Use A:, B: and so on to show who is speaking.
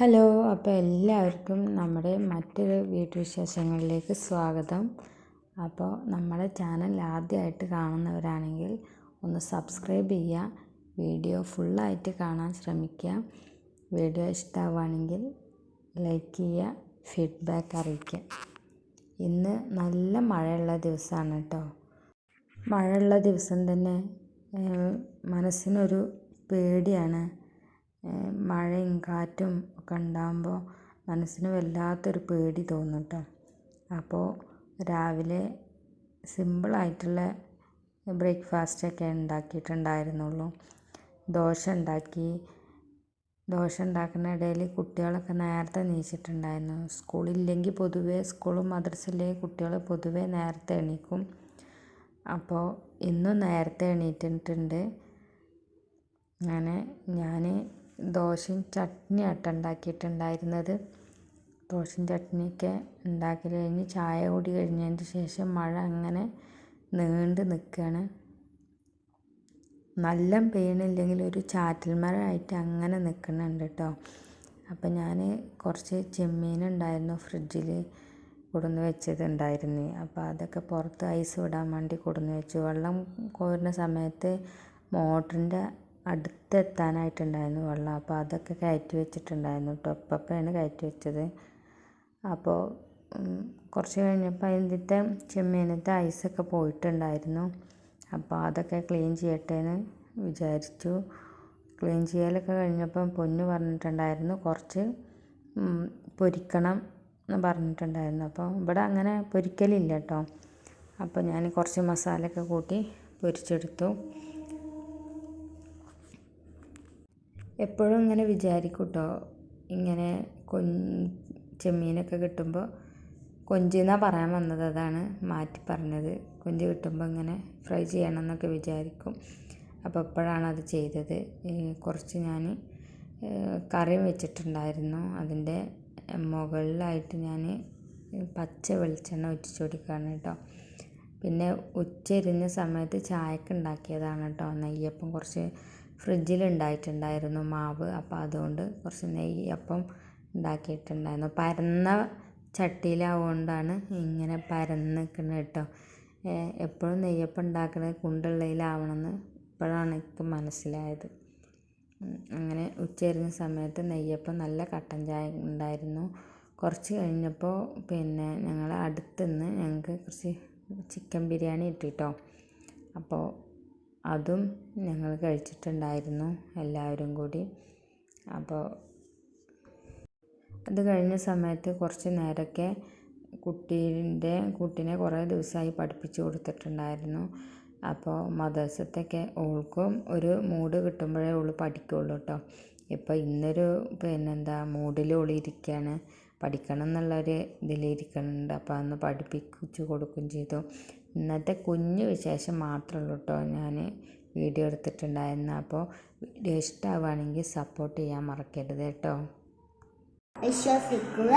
A: Hello അപ്പോൾ എല്ലാവർക്കും നമ്മുടെ മറ്റൊരു വീട്ടുവിശേഷങ്ങളിലേക്ക് സ്വാഗതം. അപ്പോൾ നമ്മുടെ ചാനൽ ആദ്യമായിട്ട് കാണുന്നവരാണെങ്കിൽ ഒന്ന് സബ്സ്ക്രൈബ് ചെയ്യുക വീഡിയോ ഫുള്ളായിട്ട് കാണാൻ ശ്രമിക്കുക. വീഡിയോ ഇഷ്ടമാവുകയാണെങ്കിൽ ലൈക്ക് ചെയ്യുക ഫീഡ്ബാക്ക് അറിയിക്കുക. ഇന്ന് നല്ല മഴയുള്ള ദിവസമാണ് കേട്ടോ. മഴയുള്ള ദിവസം തന്നെ മനസ്സിനൊരു പേടിയാണ്. മഴയും കാറ്റും ഒക്കെ ഉണ്ടാകുമ്പോൾ മനസ്സിന് വല്ലാത്തൊരു പേടി തോന്നും കേട്ടോ അപ്പോൾ രാവിലെ സിമ്പിളായിട്ടുള്ള ബ്രേക്ക്ഫാസ്റ്റൊക്കെ ഉണ്ടാക്കിയിട്ടുണ്ടായിരുന്നുള്ളൂ. ദോശ ഉണ്ടാക്കി. ദോശ ഉണ്ടാക്കുന്ന ഇടയിൽ കുട്ടികളൊക്കെ നേരത്തെ എണീച്ചിട്ടുണ്ടായിരുന്നു. സ്കൂളില്ലെങ്കിൽ പൊതുവേ സ്കൂളും മദ്രസയിലെ കുട്ടികൾ പൊതുവേ നേരത്തെ എണീക്കും. അപ്പോൾ ഇന്നും നേരത്തെ എണീറ്റിട്ടുണ്ട്. അങ്ങനെ ഞാൻ ദോശയും ചട്നിയാട്ടോ ഉണ്ടാക്കിയിട്ടുണ്ടായിരുന്നത്. ദോശയും ചട്നിയൊക്കെ ഉണ്ടാക്കി കഴിഞ്ഞ് ചായ കൂടി കഴിഞ്ഞതിന് ശേഷം മഴ അങ്ങനെ നീണ്ട് നിൽക്കുകയാണ്. നല്ല പെയ്യണില്ലെങ്കിൽ ഒരു ചാറ്റൽ മഴ ആയിട്ട് അങ്ങനെ നിൽക്കുന്നുണ്ട് കേട്ടോ. അപ്പം ഞാൻ കുറച്ച് ചെമ്മീൻ ഉണ്ടായിരുന്നു ഫ്രിഡ്ജിൽ കൊടുന്ന് വെച്ചതുണ്ടായിരുന്നു. അപ്പോൾ അതൊക്കെ പുറത്ത് ഐസ് വിടാൻ വേണ്ടി കൊടുന്ന് വെച്ചു. വെള്ളം കോരുന്ന സമയത്ത് മോട്ടറിന്റെ അടുത്തെത്താനായിട്ടുണ്ടായിരുന്നു വെള്ളം. അപ്പോൾ അതൊക്കെ കയറ്റി വെച്ചിട്ടുണ്ടായിരുന്നു കേട്ടോ ഇപ്പപ്പയാണ് കയറ്റി വെച്ചത്. അപ്പോൾ കുറച്ച് കഴിഞ്ഞപ്പോൾ അതിന്റെ ചെമ്മീനത്തെ ഐസൊക്കെ പോയിട്ടുണ്ടായിരുന്നു. അപ്പോൾ അതൊക്കെ ക്ലീൻ ചെയ്യട്ടെ എന്ന് വിചാരിച്ചു. ക്ലീൻ ചെയ്യലൊക്കെ കഴിഞ്ഞപ്പം പൊന്നു പറഞ്ഞിട്ടുണ്ടായിരുന്നു കുറച്ച് പൊരിക്കണം എന്ന് പറഞ്ഞിട്ടുണ്ടായിരുന്നു. അപ്പോൾ ഇവിടെ അങ്ങനെ പൊരിക്കലില്ല കേട്ടോ അപ്പോൾ ഞാൻ കുറച്ച് മസാലയൊക്കെ കൂട്ടി പൊരിച്ചെടുത്തു. എപ്പോഴും ഇങ്ങനെ വിചാരിക്കും കേട്ടോ ഇങ്ങനെ കൊ ചെമ്മീനൊക്കെ കിട്ടുമ്പോൾ കൊഞ്ച് എന്നാണ് പറയാൻ വന്നത് അതാണ് മാറ്റി പറഞ്ഞത്. കൊഞ്ച് കിട്ടുമ്പോൾ ഇങ്ങനെ ഫ്രൈ ചെയ്യണം എന്നൊക്കെ വിചാരിക്കും. അപ്പോൾ അപ്പോഴാണ് അത് ചെയ്തത്? കുറച്ച് ഞാൻ കറിയും വെച്ചിട്ടുണ്ടായിരുന്നു. അതിന്റെ മുകളിലായിട്ട് ഞാൻ പച്ച വെളിച്ചെണ്ണ ഒഴിച്ച് കൊടുക്കുകയാണ് കേട്ടോ. പിന്നെ ഉച്ചരിഞ്ഞ സമയത്ത് ചായക്ക് ഉണ്ടാക്കിയതാണ് കേട്ടോ. നെയ്യപ്പം കുറച്ച് ഫ്രിഡ്ജിൽ ഉണ്ടായിട്ടുണ്ടായിരുന്നു മാവ്. അപ്പം അതുകൊണ്ട് കുറച്ച് നെയ്യപ്പം ഉണ്ടാക്കിയിട്ടുണ്ടായിരുന്നു. പരന്ന ചട്ടിയിലാവുകൊണ്ടാണ് ഇങ്ങനെ പരന്ന് നിൽക്കുന്നത് കേട്ടോ എപ്പോഴും നെയ്യപ്പം ഉണ്ടാക്കുന്നത് കുണ്ടുള്ളതിലാവണമെന്ന് ഇപ്പോഴാണ് എനിക്ക് മനസ്സിലായത്. അങ്ങനെ ഉച്ചരിഞ്ഞ സമയത്ത് നെയ്യപ്പം നല്ല കട്ടൻ ചായ ഉണ്ടായിരുന്നു. കുറച്ച് കഴിഞ്ഞപ്പോൾ പിന്നെ ഞങ്ങൾ അടുത്തുനിന്ന് ഞങ്ങൾക്ക് കുറച്ച് ചിക്കൻ ബിരിയാണി കിട്ടി അപ്പോൾ അതും ഞങ്ങൾ കഴിച്ചിട്ടുണ്ടായിരുന്നു എല്ലാവരും കൂടി. അപ്പോൾ അത് കഴിഞ്ഞ സമയത്ത് കുറച്ച് നേരമൊക്കെ കുട്ടീന്റെ കുട്ടീനെ കുറേ ദിവസമായി പഠിപ്പിച്ചു കൊടുത്തിട്ടുണ്ടായിരുന്നു. അപ്പോൾ മദേഴ്സത്തൊക്കെ ഓൾക്കും ഒരു മൂഡ് കിട്ടുമ്പോഴേ ഓൾ പഠിക്കുള്ളൂ കേട്ടോ. ഇപ്പോൾ ഇന്നൊരു പിന്നെന്താ മൂഡിൽ ഓൾ പഠിക്കണം എന്നുള്ളൊരു ഇതിലിരിക്കുന്നുണ്ട്. അപ്പോൾ അന്ന് പഠിപ്പിച്ചു കൊടുക്കുകയും ചെയ്തു. ഇന്നത്തെ കുഞ്ഞു വിശേഷം മാത്രമേ ഉള്ളൂ കേട്ടോ ഞാൻ വീഡിയോ എടുത്തിട്ടുണ്ടായിരുന്നു. അപ്പോൾ വീഡിയോ ഇഷ്ടമാവുകയാണെങ്കിൽ സപ്പോർട്ട് ചെയ്യാൻ മറക്കരുത് കേട്ടോ
B: വിശ്വസിക്കുക.